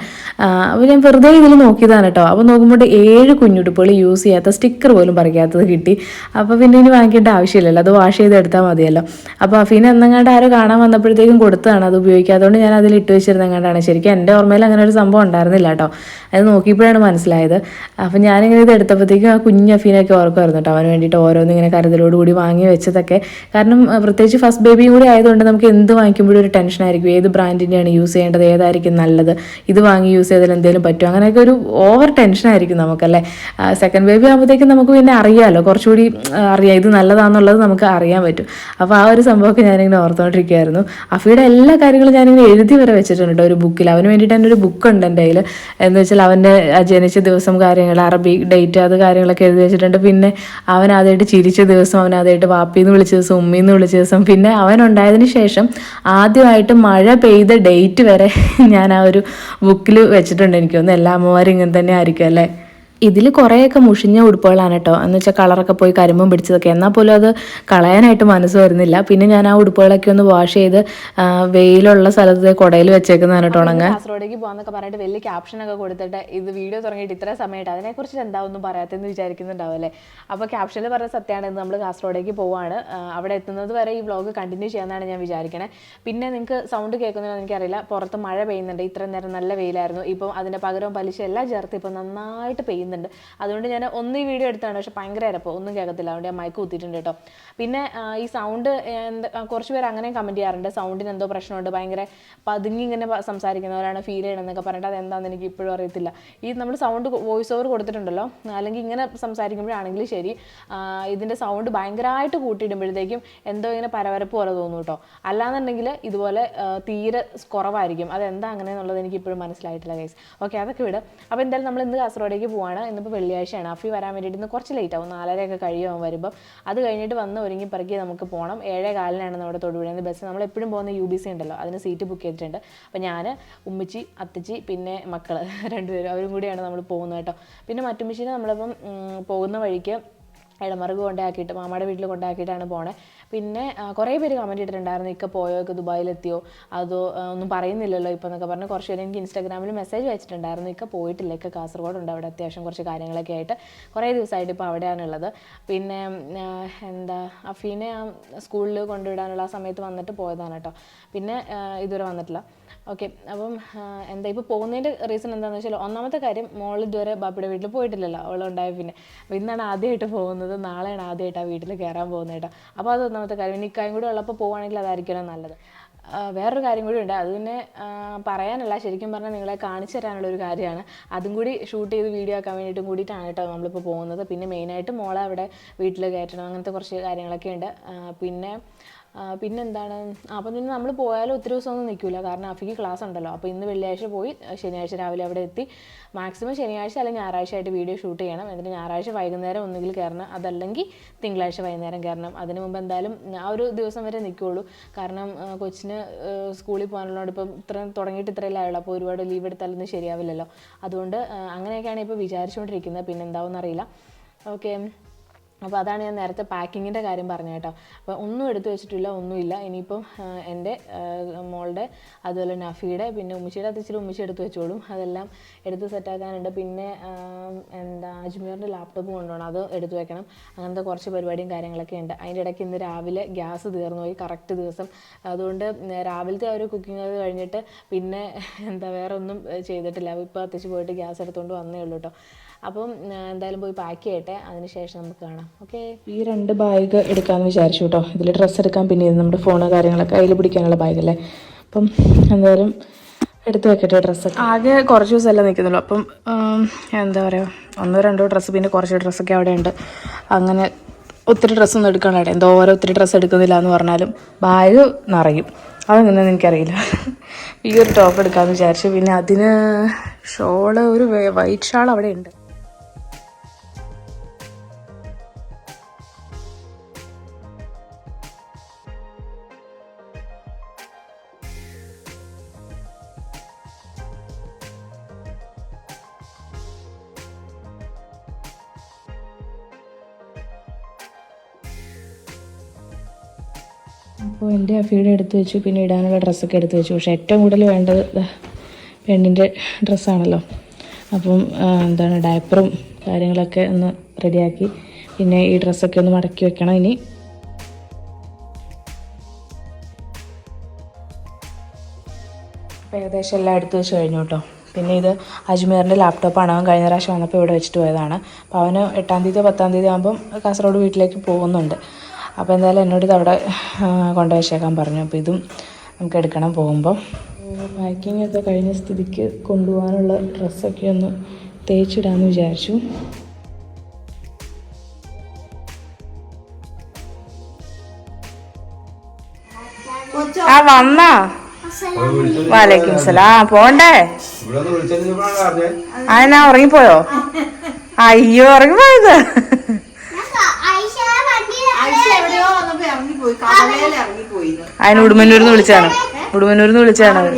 S4: അപ്പോൾ ഞാൻ വെറുതെ ഇതിൽ നോക്കിയതാണ് കേട്ടോ. അപ്പോൾ നോക്കുമ്പോൾ ഏഴ് കുഞ്ഞുടുപ്പുകൾ യൂസ് ചെയ്യാത്ത സ്റ്റിക്കർ പോലും പറിക്കാത്തത് കിട്ടി. അപ്പോൾ പിന്നെ ഇനി വാങ്ങിക്കേണ്ട ആവശ്യമില്ലല്ലോ. അത് വാഷ് ചെയ്തെടുത്താൽ മതിയല്ലോ. അപ്പോൾ അഫീനെ എന്നങ്ങാണ്ട് ആരോ കാണാൻ വന്നപ്പോഴത്തേക്കും കൊടുത്തതാണ്. അത് ഉപയോഗിക്കാത്തതുകൊണ്ട് ഞാൻ അതിൽ ഇട്ട് വെച്ചിരുന്നെങ്ങാണ്ടാണ്. ശരിക്കും എന്റെ ഓർമ്മയിൽ അങ്ങനെ ഒരു സംഭവം ഉണ്ടായിരുന്നില്ല കേട്ടോ. അത് നോക്കിയപ്പോഴാണ് മനസ്സിലായത്. അപ്പം ഞാനിങ്ങനെ ഇത് എടുത്തപ്പോഴത്തേക്കും ആ കുഞ്ഞ് അഫീനൊക്കെ ഓർക്കുമായിരുന്നു കേട്ടോ. അവന് വേണ്ടിയിട്ട് ഓരോന്നും ഇങ്ങനെ കരുതലോടുകൂടി വാങ്ങി വെച്ചതൊക്കെ. കാരണം പ്രത്യേകിച്ച് ഫസ്റ്റ് ബേബിയും കൂടി ആയതുകൊണ്ട് നമുക്ക് എന്ത് വാങ്ങിക്കുമ്പോഴും ഒരു ടെൻഷനായിരിക്കും ഏത് ബ്രാൻഡിന്റെയാണ് യൂസ് ചെയ്യേണ്ടത്? ഏതായിരിക്കും നല്ലത്? ഇത് വാങ്ങി യൂസ് ചെയ്താൽ എന്തെങ്കിലും പറ്റുമോ അങ്ങനെയൊക്കെ ഒരു ഓവർ ടെൻഷനായിരിക്കും നമുക്കല്ലേ? സെക്കൻഡ് ബേബി ആകുമ്പോഴത്തേക്കും നമുക്ക് പിന്നെ അറിയാമല്ലോ കുറച്ചുകൂടി അറിയാം. ഇത് നല്ലതാണെന്നുള്ളത് നമുക്ക് അറിയാൻ പറ്റും. അപ്പോൾ ആ ഒരു സംഭവമൊക്കെ ഞാനിങ്ങനെ ഓർത്തുകൊണ്ടിരിക്കുകയായിരുന്നു അഫിയുടെ എല്ലാ കാര്യങ്ങളും ഞാനിങ്ങനെ എഴുതി വരെ വെച്ചിട്ടുണ്ട് കേട്ടോ ഒരു ബുക്കിൽ അവന് വേണ്ടിയിട്ട് തന്നെ ഒരു ബുക്കുണ്ട് എന്റെ കയ്യിൽ എന്ന് വെച്ചാൽ അവന്റെ ജനിച്ച ദിവസം കാര്യങ്ങൾ അറബി ഡേറ്റ് അത് കാര്യങ്ങളൊക്കെ എഴുതി വെച്ചിട്ടുണ്ട്. പിന്നെ അവൻ ആദ്യമായിട്ട് ചിരിച്ച ദിവസം അവൻ ആദ്യമായിട്ട് വാപ്പിന്ന് വിളിച്ച ദിവസം ഉമ്മിന്ന് വിളിച്ച ദിവസം. പിന്നെ അവൻ ഉണ്ടായതിന് ശേഷം ആദ്യമായിട്ട് മഴ പെയ്ത ഡേറ്റ് വരെ ഞാൻ ആ ഒരു ബുക്കിൽ വെച്ചിട്ടുണ്ട്. എനിക്ക് തോന്നുന്നു എല്ലാ അമ്മമാരും ഇങ്ങനെ തന്നെ ആയിരിക്കും അല്ലേ? ഇതിൽ കുറേയൊക്കെ മുഷിഞ്ഞ ഉടുപ്പുകളാണ് കേട്ടോ. എന്ന് വെച്ചാൽ കളറൊക്കെ പോയി കരിമ്പും പിടിച്ചതൊക്കെ. എന്നാൽ പോലും അത് കളയാനായിട്ട് മനസ്സ് വരുന്നില്ല. പിന്നെ ഞാൻ ആ ഉടുപ്പുകളൊക്കെ ഒന്ന് വാഷ് ചെയ്ത് വെയിലുള്ള സ്ഥലത്ത് കുടയിൽ വെച്ചേക്കുന്നതാണ് കേട്ടോ ഉണങ്ങാൻ.
S3: കാസർഗോഡേക്ക് പോകാന്നൊക്കെ പറഞ്ഞിട്ട് വലിയ ക്യാപ്ഷൻ ഒക്കെ കൊടുത്തിട്ട് ഇത് വീഡിയോ തുടങ്ങിയിട്ട് ഇത്ര സമയമായിട്ട് അതിനെക്കുറിച്ച് എന്താ ഒന്നും പറയാത്തെന്ന് വിചാരിക്കുന്നുണ്ടാവും അല്ലേ? അപ്പോൾ ക്യാപ്ഷനിൽ പറഞ്ഞ സത്യമാണ് ഇന്ന് നമ്മൾ കാസർഗോഡേക്ക് പോവാണ്. അവിടെ എത്തുന്നത് വരെ ഈ വ്ളോഗ് കണ്ടിന്യൂ ചെയ്യാമെന്നാണ് ഞാൻ വിചാരിക്കണേ. പിന്നെ നിങ്ങൾക്ക് സൗണ്ട് കേൾക്കുന്നതെന്ന് എനിക്കറിയില്ല. പുറത്ത് മഴ പെയ്യുന്നുണ്ട്. ഇത്ര നേരം നല്ല വെയിലായിരുന്നു. ഇപ്പം അതിന്റെ പകരവും പലിശ എല്ലാം ചേർത്ത് ഇപ്പം നന്നായിട്ട് പെയ്യുന്നുണ്ട് അതുകൊണ്ട് ഞാൻ ഒന്ന് ഈ വീഡിയോ എടുത്താണ്. പക്ഷെ ഭയങ്കര ഇരപ്പോൾ ഒന്നും കേൾക്കത്തില്ല. അതുകൊണ്ട് ഞാൻ മയക്ക് കുത്തിയിട്ടുണ്ട് കേട്ടോ. പിന്നെ ഈ സൗണ്ട് കുറച്ച് പേര് അങ്ങനെ കമന്റ് ചെയ്യാറുണ്ട്. സൗണ്ടിന് എന്തോ പ്രശ്നമുണ്ട്. ഭയങ്കര പതുങ്ങി ഇങ്ങനെ സംസാരിക്കുന്നവരാണ് ഫീൽ ചെയ്യണമെന്നൊക്കെ പറഞ്ഞിട്ട് അതെന്താണെന്ന് എനിക്ക് ഇപ്പോഴും അറിയത്തില്ല. ഈ നമ്മൾ സൗണ്ട് വോയിസ് ഓവർ കൊടുത്തിട്ടുണ്ടല്ലോ. അല്ലെങ്കിൽ ഇങ്ങനെ സംസാരിക്കുമ്പോഴാണെങ്കിൽ ശരി ഇതിന്റെ സൗണ്ട് ഭയങ്കരമായിട്ട് കൂട്ടിയിടുമ്പോഴത്തേക്കും എന്തോ ഇങ്ങനെ പരവരപ്പ് പോലെ തോന്നും കേട്ടോ. അല്ലാന്നുണ്ടെങ്കിൽ ഇതുപോലെ തീരെ കുറവായിരിക്കും. അതെന്താ അങ്ങനെ എന്നുള്ളത് എനിക്ക് ഇപ്പോഴും മനസ്സിലായിട്ടില്ല ഗൈസ് ഓക്കെ അതൊക്കെ വിട്. അപ്പോൾ എന്തായാലും നമ്മൾ ഇന്ന് കാസർഗോഡേക്ക് പോവാണ്. ഇന്നിപ്പോൾ വെള്ളിയാഴ്ചയാണ്. അഫി വരാൻ വേണ്ടിയിട്ട് ഇന്ന് കുറച്ച് ലേറ്റ് ആവും. നാലരയൊക്കെ കഴിയും അവൻ വരുമ്പോൾ അത് കഴിഞ്ഞിട്ട് വന്ന് ഒരുങ്ങി പറക്കി നമുക്ക് പോകണം ഏഴേ കാലിനാണ് നമ്മുടെ തൊടുപുഴയിൽ ബസ് നമ്മൾ എപ്പോഴും പോകുന്ന യു ബി സി ഉണ്ടല്ലോ. അതിന് സീറ്റ് ബുക്ക് ചെയ്തിട്ടുണ്ട്. അപ്പോൾ ഞാൻ ഉമ്മച്ചി അത്തച്ചി പിന്നെ മക്കൾ രണ്ടുപേരും അവരും കൂടിയാണ് നമ്മൾ പോകുന്നത് കേട്ടോ. പിന്നെ മറ്റു മറ്റുമ്മച്ചിനെ നമ്മളിപ്പം പോകുന്ന വഴിക്ക് ഇടമറുക് കൊണ്ടാക്കിയിട്ട് മാമയുടെ വീട്ടിൽ കൊണ്ടാക്കിയിട്ടാണ് പോണേ. പിന്നെ കുറേ പേര് കമന്റ് ഇട്ടിട്ടുണ്ടായിരുന്നു ഇക്ക പോയോ ഇക്ക ദുബായിലെത്തിയോ അതോ ഒന്നും പറയുന്നില്ലല്ലോ ഇപ്പം എന്നൊക്കെ പറഞ്ഞ് കുറച്ച് പേര് എനിക്ക് ഇൻസ്റ്റാഗ്രാമിൽ മെസ്സേജ് വെച്ചിട്ടുണ്ടായിരുന്നു ഇക്ക പോയിട്ടില്ല ഇക്ക കാസർഗോഡ് ഉണ്ട് അവിടെ അത്യാവശ്യം കുറച്ച് കാര്യങ്ങളൊക്കെ ആയിട്ട്. കുറേ ദിവസമായിട്ട് ഇപ്പോൾ അവിടെയാണുള്ളത് പിന്നെ എന്താ അഫീനെ സ്കൂളിൽ കൊണ്ടുവിടാനുള്ള ആ സമയത്ത് വന്നിട്ട് പോയതാണ് കേട്ടോ. പിന്നെ ഇതുവരെ വന്നിട്ടില്ല. ഓക്കെ അപ്പം എന്താ ഇപ്പോൾ പോകുന്നതിന്റെ റീസൺ എന്താണെന്ന് വെച്ചാൽ ഒന്നാമത്തെ കാര്യം മോൾ ഇതുവരെ ബാപ്പിയുടെ വീട്ടിൽ പോയിട്ടില്ലല്ലോ അവളുണ്ടായ പിന്നെ. അപ്പോൾ ഇന്നാണ് ആദ്യമായിട്ട് പോകുന്നത് നാളെയാണ് ആദ്യമായിട്ട് ആ വീട്ടിൽ കയറാൻ പോകുന്നത് കേട്ടോ. അപ്പോൾ അത് ഒന്നാമത്തെ കാര്യം. ഇനി ഇക്കായും കൂടി ഉള്ളപ്പോൾ പോവുകയാണെങ്കിൽ അതായിരിക്കണം നല്ലത്. വേറൊരു കാര്യം കൂടി ഉണ്ട്. അത് പിന്നെ പറയാനല്ല ശരിക്കും പറഞ്ഞാൽ നിങ്ങളെ കാണിച്ചു തരാനുള്ള ഒരു കാര്യമാണ്. അതും കൂടി ഷൂട്ട് ചെയ്ത് വീഡിയോ ആക്കാൻ വേണ്ടിയിട്ടും കൂടിയിട്ടാണ് കേട്ടോ നമ്മളിപ്പോൾ പോകുന്നത്. പിന്നെ മെയിനായിട്ട് മോളെ അവിടെ വീട്ടിൽ കയറ്റണം അങ്ങനത്തെ കുറച്ച് കാര്യങ്ങളൊക്കെ ഉണ്ട്. പിന്നെ പിന്നെന്താണ്? അപ്പം പിന്നെ നമ്മൾ പോയാലും ഒത്തിരി ദിവസമൊന്നും നിൽക്കില്ല കാരണം അഫിക്ക് ക്ലാസ് ഉണ്ടല്ലോ. അപ്പോൾ ഇന്ന് വെള്ളിയാഴ്ച പോയി ശനിയാഴ്ച രാവിലെ അവിടെ എത്തി. മാക്സിമം ശനിയാഴ്ച അല്ലെങ്കിൽ ഞായറാഴ്ച ആയിട്ട് വീഡിയോ ഷൂട്ട് ചെയ്യണം. എന്നിട്ട് ഞായറാഴ്ച വൈകുന്നേരം ഒന്നുകിൽ കയറണം. അതല്ലെങ്കിൽ തിങ്കളാഴ്ച വൈകുന്നേരം കയറണം. അതിന് മുമ്പ് എന്തായാലും ആ ഒരു ദിവസം വരെ നിൽക്കുകയുള്ളൂ കാരണം കൊച്ചിന് സ്കൂളിൽ പോകാനുള്ളതുകൊണ്ട് ഇപ്പം ഇത്ര തുടങ്ങിയിട്ട് ഇത്രയല്ലേ ആയുള്ളൂ. അപ്പോൾ ഒരുപാട് ലീവ് എടുത്താലൊന്നും ശരിയാവില്ലല്ലോ. അതുകൊണ്ട് അങ്ങനെയൊക്കെയാണ് ഇപ്പോൾ വിചാരിച്ചുകൊണ്ടിരിക്കുന്നത്. പിന്നെ എന്താവും അറിയില്ല ഓക്കെ അപ്പോൾ അതാണ് ഞാൻ നേരത്തെ പാക്കിങ്ങിന്റെ കാര്യം പറഞ്ഞത് കേട്ടോ. അപ്പോൾ ഒന്നും എടുത്തു വെച്ചിട്ടില്ല ഒന്നുമില്ല ഇനിയിപ്പം എന്റെ മോളുടെ അതുപോലെ നഫിയുടെ പിന്നെ ഉമ്മച്ചിയുടെ അത് ഇച്ചിരി ഉമ്മച്ചി എടുത്ത് വെച്ചോളും. അതെല്ലാം എടുത്ത് സെറ്റാക്കാനുണ്ട് പിന്നെ എന്താ അജ്മീറിന്റെ ലാപ്ടോപ്പ് കൊണ്ടുപോകണം. അത് എടുത്തു വെക്കണം. അങ്ങനത്തെ കുറച്ച് പരിപാടിയും കാര്യങ്ങളൊക്കെ ഉണ്ട്. അതിന്റെ ഇടയ്ക്ക് ഇന്ന് രാവിലെ ഗ്യാസ് തീർന്നു പോയി. കറക്റ്റ് ദിവസം. അതുകൊണ്ട് രാവിലത്തെ ആ ഒരു കുക്കിംഗ് ഒക്കെ കഴിഞ്ഞിട്ട് പിന്നെ എന്താ വേറെ ഒന്നും ചെയ്തിട്ടില്ല. ഇപ്പോൾ അത്തിച്ച് പോയിട്ട് ഗ്യാസ് എടുത്തുകൊണ്ട് വന്നേ ഉള്ളൂ കേട്ടോ അപ്പം എന്തായാലും പോയി പാക്ക് ചെയ്യട്ടെ. അതിനുശേഷം നമുക്ക് കാണാം. ഓക്കെ
S4: ഈ രണ്ട് ബാഗ് എടുക്കാമെന്ന് വിചാരിച്ചു കേട്ടോ ഇതിൽ ഡ്രസ്സ് എടുക്കാൻ പിന്നെ ഇത് നമ്മുടെ ഫോണ് കാര്യങ്ങളൊക്കെ കയ്യിൽ പിടിക്കാനുള്ള ബാഗല്ലേ അപ്പം എന്തായാലും എടുത്തു വെക്കട്ടെ ഡ്രസ്സൊക്കെ ആകെ കുറച്ച് ദിവസമല്ല നിൽക്കുന്നുള്ളൂ. അപ്പം എന്താ പറയുക ഒന്നോ രണ്ടോ ഡ്രസ്സ് പിന്നെ കുറച്ച് ഡ്രസ്സൊക്കെ അവിടെ ഉണ്ട്. അങ്ങനെ ഒത്തിരി ഡ്രസ്സൊന്നും എടുക്കാനിടെ എന്തോ ഓരോ ഒത്തിരി ഡ്രസ്സ് എടുക്കുന്നില്ല എന്ന് പറഞ്ഞാലും ബാഗ് നിറയും. അതെങ്ങനെയാണെന്ന് എനിക്കറിയില്ല. ഈ ഒരു ടോപ്പ് എടുക്കാമെന്ന് വിചാരിച്ചു. പിന്നെ അതിന് ഷോൾ ഒരു വൈറ്റ് ഷാൾ അവിടെ ഉണ്ട്.
S3: അപ്പോൾ എന്റെ അഫിയുടെ എടുത്ത് വെച്ചു പിന്നെ ഇടാനുള്ള ഡ്രസ്സൊക്കെ എടുത്ത് വെച്ചു. പക്ഷേ ഏറ്റവും കൂടുതൽ വേണ്ടത് പെണ്ണിന്റെ ഡ്രസ്സാണല്ലോ അപ്പം എന്താണ് ഡയപ്പറും കാര്യങ്ങളൊക്കെ ഒന്ന് റെഡിയാക്കി പിന്നെ ഈ ഡ്രസ്സൊക്കെ ഒന്ന് മടക്കി വെക്കണം ഇനി. അപ്പോൾ ഏകദേശം എല്ലാം എടുത്ത് വെച്ച് കഴിഞ്ഞു കേട്ടോ പിന്നെ ഇത് അജ്മീറിന്റെ ലാപ്ടോപ്പാണ് അവൻ കഴിഞ്ഞ പ്രാവശ്യം വന്നപ്പോൾ ഇവിടെ വെച്ചിട്ട് പോയതാണ്. അപ്പോൾ അവന് എട്ടാം തീയതി പത്താം തീയതി ആകുമ്പം കാസർഗോഡ് വീട്ടിലേക്ക് പോകുന്നുണ്ട്. അപ്പോൾ എന്തായാലും എന്നോട് ഇത് അവിടെ കൊണ്ടുവച്ചേക്കാൻ പറഞ്ഞു. അപ്പോൾ ഇതും നമുക്ക് എടുക്കണം പോകുമ്പോൾ പാക്കിംഗ് ഒക്കെ കഴിഞ്ഞ സ്ഥിതിക്ക് കൊണ്ടുപോകാനുള്ള ഡ്രസ്സൊക്കെ ഒന്ന് തേച്ചിടാമെന്ന് വിചാരിച്ചു. ആ വന്നാ. വാലേക്കും സലാം. പോണ്ടേ. എന്നാ ഉറങ്ങിപ്പോയോ? അയ്യോ ഉറങ്ങിപ്പോയത്.
S5: വന്നപ്പോ ഇറങ്ങിപ്പോയി. കടവേല ഇറങ്ങിപ്പോയി
S3: അതിന് ഉടുമ്പന്നൂരിന്ന് വിളിച്ചാണ്. ഉടുമന്നൂർന്ന് വിളിച്ചാണ്. അവർ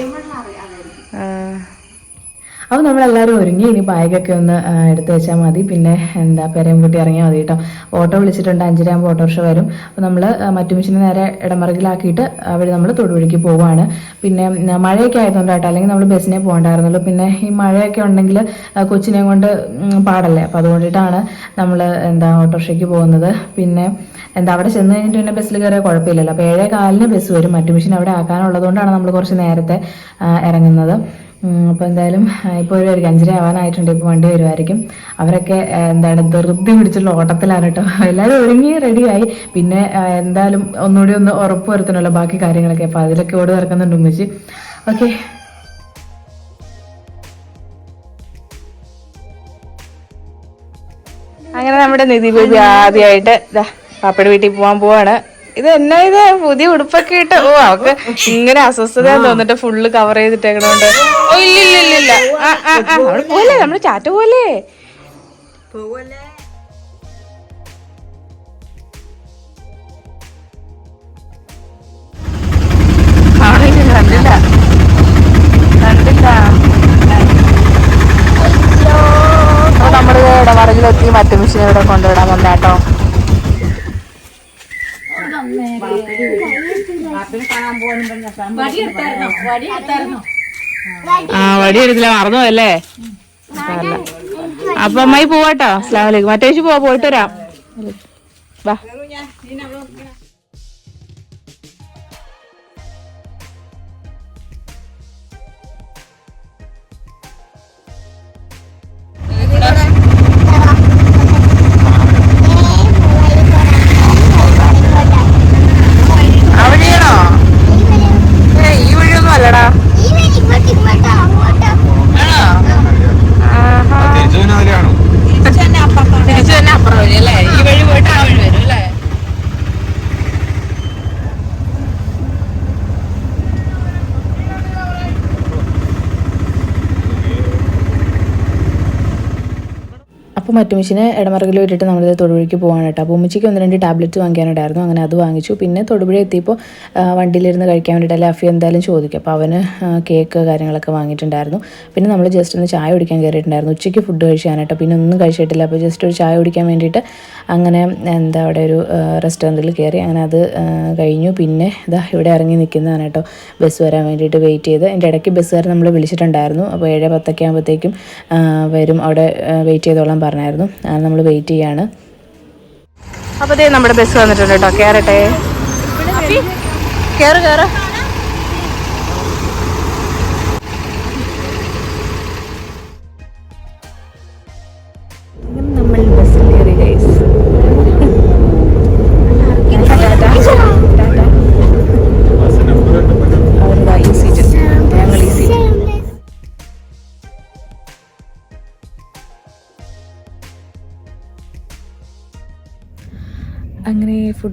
S3: അപ്പോൾ നമ്മളെല്ലാവരും ഒരുങ്ങി ഇനി ബാഗൊക്കെ ഒന്ന് എടുത്തു വെച്ചാൽ മതി. പിന്നെ എന്താ പെരയും കൂട്ടി ഇറങ്ങിയാൽ മതി കേട്ടോ. ഓട്ടോ വിളിച്ചിട്ടുണ്ട് അഞ്ചരയാകുമ്പോൾ ഓട്ടോറിക്ഷ വരും. അപ്പോൾ നമ്മൾ മറ്റു മിഷന് നേരെ ഇടമറകിലാക്കിയിട്ട് അവർ നമ്മൾ തൊടുവഴിക്ക് പോവാണ്. പിന്നെ മഴയൊക്കെ ആയതുകൊണ്ട് കേട്ടോ. അല്ലെങ്കിൽ നമ്മൾ ബസ്സിനെ പോകണ്ടായിരുന്നുള്ളൂ. പിന്നെ ഈ മഴയൊക്കെ ഉണ്ടെങ്കിൽ കൊച്ചിനെ കൊച്ചിനെയും കൊണ്ട് പാടല്ലേ. അപ്പോൾ അതുകൊണ്ടിട്ടാണ് നമ്മൾ എന്താ ഓട്ടോറിക്ഷയ്ക്ക് പോകുന്നത്. പിന്നെ എന്താ അവിടെ ചെന്ന് കഴിഞ്ഞിട്ട് പിന്നെ ബസ്സിൽ കയറിയാൽ കുഴപ്പമില്ലല്ലോ. അപ്പോൾ ഏഴേ കാലിന് ബസ് വരും. മറ്റു മിഷൻ അവിടെ ആക്കാനുള്ളതുകൊണ്ടാണ് നമ്മൾ കുറച്ച് നേരത്തെ ഇറങ്ങുന്നത്. അപ്പോൾ എന്തായാലും ഇപ്പോൾ ഒരു അഞ്ചര ആവാനായിട്ടുണ്ട്. ഇപ്പോൾ വണ്ടി വരുമായിരിക്കും. അവരൊക്കെ എന്താണ് ധൃതി പിടിച്ചുള്ള ഓട്ടത്തിലാണ് കേട്ടോ. എല്ലാവരും ഒരുങ്ങി റെഡിയായി പിന്നെ എന്തായാലും ഒന്നുകൂടി ഒന്ന് ഉറപ്പ് വരുത്തണമല്ലോ ബാക്കി കാര്യങ്ങളൊക്കെ. അപ്പോൾ അതിലൊക്കെ ഓടി നടക്കുന്നുണ്ട് ഉമ്മച്ചി. ഓക്കെ. അങ്ങനെ നമ്മുടെ നിധി ബേബി ആദ്യമായിട്ട് പാപ്പയുടെ വീട്ടിൽ പോകാൻ പോവാണ്. ഇത് എന്നാ ഇത് പുതിയ ഉടുപ്പൊക്കെ ഇട്ട് ഓ അവക്ക് ഇങ്ങനെ അസ്വസ്ഥത തോന്നിട്ട് ഫുള്ള് കവർ ചെയ്തിട്ടേക്കണോണ്ട് ഓ ഇല്ല ഇല്ല ഇല്ല ഇല്ല. പോലെ നമ്മൾ ചാറ്റ പോലെ കണ്ടില്ല. കണ്ടില്ല. ഇടമറകിലെത്തി മറ്റു മിഷീൻ ഇവിടെ കൊണ്ടുവിടാൻ വന്നേട്ടോ ആ വടി എടുത്തില്ല മറന്നു അല്ലേ അപ്പൊ അമ്മായി പോവാട്ടോ. അസ്ലാമലൈക്കും മറ്റേ പോവാ പോയിട്ട് വരാം. വാ. അപ്പോൾ മറ്റു മിഷിനെ ഇടമറകിൽ വിട്ടിട്ട് നമ്മളിത് തൊടുപുഴയ്ക്ക് പോകാൻ കേട്ടോ. അപ്പോൾ ഉമ്മച്ചിക്ക് ഒന്ന് രണ്ട് ടാബ്ലറ്റ് വാങ്ങിക്കാനുണ്ടായിരുന്നു. അങ്ങനെ അത് വാങ്ങിച്ചു. പിന്നെ തൊടുപുഴ എത്തിയപ്പോൾ വണ്ടിയിലിരുന്ന് കഴിക്കാൻ വേണ്ടിയിട്ട് അഫി എന്തായാലും ചോദിക്കും. അപ്പോൾ അവന് കേക്ക് കാര്യങ്ങളൊക്കെ വാങ്ങിയിട്ടുണ്ടായിരുന്നു. പിന്നെ നമ്മൾ ജസ്റ്റ് ഒന്ന് ചായ കുടിക്കാൻ കയറിയിട്ടുണ്ടായിരുന്നു. ഉച്ചയ്ക്ക് ഫുഡ് കഴിച്ചാനായിട്ടോ പിന്നെ ഒന്നും കഴിച്ചിട്ടില്ല. അപ്പോൾ ജസ്റ്റ് ഒരു ചായ കുടിക്കാൻ വേണ്ടിയിട്ട് അങ്ങനെ എന്താ അവിടെ ഒരു റെസ്റ്റോറന്റിൽ കയറി. അങ്ങനെ അത് കഴിഞ്ഞു. പിന്നെ ഇതാ ഇവിടെ ഇറങ്ങി നിൽക്കുന്നതാണ് കേട്ടോ. ബസ് വരാൻ വേണ്ടിയിട്ട് വെയിറ്റ് ചെയ്ത്. എന്റെ ഇടയ്ക്ക് ബസ്സുകാർ നമ്മൾ വിളിച്ചിട്ടുണ്ടായിരുന്നു. അപ്പോൾ ഏഴ് പത്തൊക്കെ ആകുമ്പോഴത്തേക്കും വരും. അവിടെ വെയിറ്റ് ചെയ്തോളാൻ പറഞ്ഞായിരുന്നു അങ്ങനെ നമ്മൾ വെയിറ്റ് ചെയ്യാണ്. അപ്പോൾ ദേ നമ്മുടെ ബസ് വന്നിട്ടുണ്ട് കേട്ടോ കയറട്ടെ കയറ് കയറ്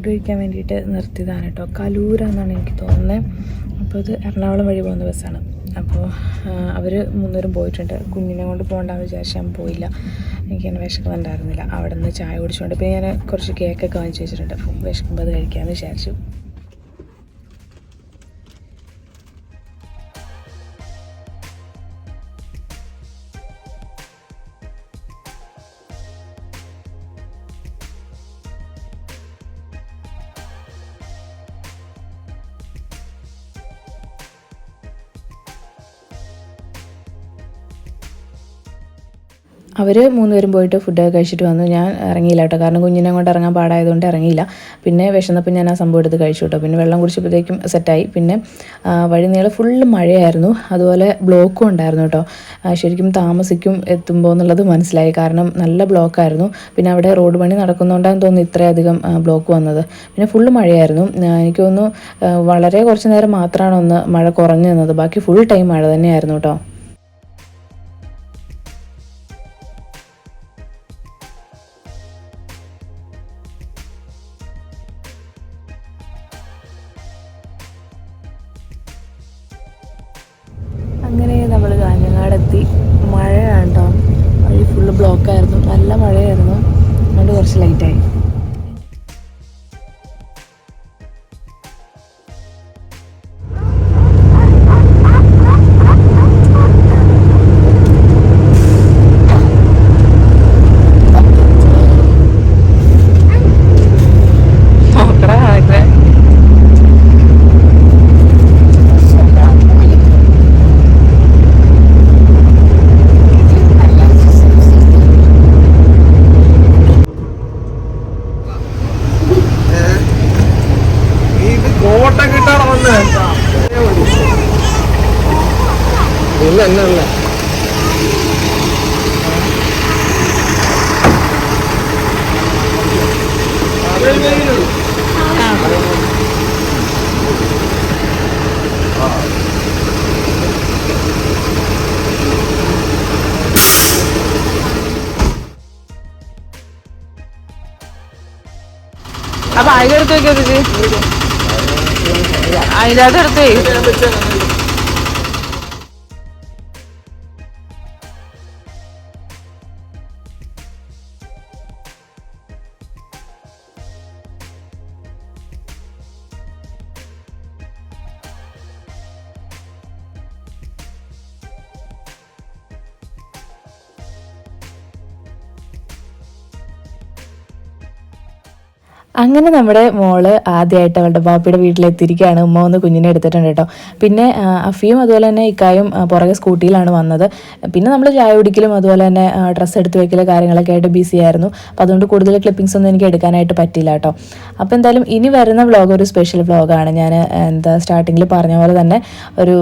S3: കഴിക്കാൻ വേണ്ടിയിട്ട് നിർത്തിയതാണ് കേട്ടോ. കലൂര എന്നാണ് എനിക്ക് തോന്നുന്നത് അപ്പോൾ ഇത് എറണാകുളം വഴി പോകുന്ന ബസ്സാണ്. അപ്പോൾ അവർ മൂന്നൂരും പോയിട്ടുണ്ട്. കുഞ്ഞിനെ കൊണ്ട് പോകണ്ടെന്ന് വിചാരിച്ച് ഞാൻ പോയില്ല. എനിക്കങ്ങനെ വിശക്കുന്നുണ്ടായിരുന്നില്ല അവിടെ നിന്ന് ചായ കുടിച്ചുകൊണ്ട് പിന്നെ ഞാൻ കുറച്ച് കേക്കൊക്കെ വാങ്ങിച്ച് വെച്ചിട്ടുണ്ട്. വിശക്കുമ്പോൾ അത് കഴിക്കാമെന്ന് വിചാരിച്ചു. അവർ മൂന്നുപേരും പോയിട്ട് ഫുഡൊക്കെ കഴിച്ചിട്ട് വന്നു. ഞാൻ ഇറങ്ങിയില്ല കേട്ടോ. കാരണം കുഞ്ഞിനെ കൊണ്ട് ഇറങ്ങാൻ പാടായതുകൊണ്ട് ഇറങ്ങിയില്ല. പിന്നെ വിശന്നപ്പോൾ ഞാൻ ആ സംഭവം എടുത്ത് കഴിച്ചു കേട്ടോ. പിന്നെ വെള്ളം കുടിച്ചപ്പോഴത്തേക്കും സെറ്റായി പിന്നെ വഴി നീളെ ഫുള്ള് മഴയായിരുന്നു. അതുപോലെ ബ്ലോക്കും ഉണ്ടായിരുന്നു കേട്ടോ. ശരിക്കും താമസിക്കും എത്തുമ്പോൾ എന്നുള്ളത് മനസ്സിലായി. കാരണം നല്ല ബ്ലോക്കായിരുന്നു പിന്നെ അവിടെ റോഡ് പണി നടക്കുന്നതുകൊണ്ടാണ് തോന്നുന്നു ഇത്രയധികം ബ്ലോക്ക് വന്നത്. പിന്നെ ഫുള്ള് മഴയായിരുന്നു. എനിക്ക് തോന്നുന്നു വളരെ കുറച്ച് നേരം മാത്രമാണ് ഒന്ന് മഴ കുറഞ്ഞു നിന്നത്. ബാക്കി ഫുൾ ടൈം മഴ തന്നെയായിരുന്നു കേട്ടോ. കാഞ്ഞങ്ങാടെത്തി മഴയാണ് കേട്ടോ വഴി ഫുള്ള് ബ്ലോക്കായിരുന്നു നല്ല മഴയായിരുന്നു. അതുകൊണ്ട് കുറച്ച് ലൈറ്റായി
S1: അപ്പൊ എടുത്ത് അടുത്ത് അതിന്റെ അകത്ത് അടുത്ത്
S3: അങ്ങനെ നമ്മുടെ മോൾ ആദ്യമായിട്ട് അവളുടെ ബാപ്പിയുടെ വീട്ടിലെത്തിയിരിക്കുകയാണ്. ഉമ്മ ഒന്ന് കുഞ്ഞിനെ എടുത്തിട്ടുണ്ട് കേട്ടോ. പിന്നെ അഫിയും അതുപോലെ തന്നെ ഇക്കായും പുറകെ സ്കൂട്ടിയിലാണ് വന്നത്. പിന്നെ നമ്മൾ ചായ കുടിക്കലും അതുപോലെ തന്നെ ഡ്രസ്സ് എടുത്ത് വയ്ക്കലും കാര്യങ്ങളൊക്കെ ആയിട്ട് ബിസി ആയിരുന്നു. അപ്പോൾ അതുകൊണ്ട് കൂടുതൽ ക്ലിപ്പിംഗ്സ് ഒന്നും എനിക്ക് എടുക്കാനായിട്ട് പറ്റില്ല കേട്ടോ. അപ്പോൾ എന്തായാലും ഇനി വരുന്ന വ്ളോഗ് ഒരു സ്പെഷ്യൽ വ്ളോഗാണ് ഞാൻ എന്താ സ്റ്റാർട്ടിങ്ങിൽ പറഞ്ഞ പോലെ തന്നെ ഒരു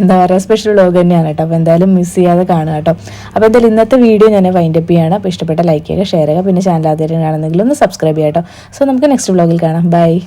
S3: എന്താ പറയുക സ്പെഷ്യൽ വ്ളോഗ് തന്നെയാണ് കേട്ടോ. അപ്പോൾ എന്തായാലും മിസ് ചെയ്യാതെ കാണുക കേട്ടോ. അപ്പോൾ എന്തായാലും ഇന്നത്തെ വീഡിയോ ഞാൻ വൈൻഡപ്പ് ചെയ്യാണ്. അപ്പോൾ ഇഷ്ടപ്പെട്ട ലൈക്ക് ചെയ്യുക ഷെയർ ചെയ്യുക. പിന്നെ ചാനൽ ആദ്യമായിട്ട് കാണുന്നെങ്കിൽ ഒന്ന് സബ്സ്ക്രൈബ് ചെയ്യാം കേട്ടോ. സോ നമുക്ക് നെക്സ്റ്റ് വ്ളോഗിൽ കാണാം. ബൈ.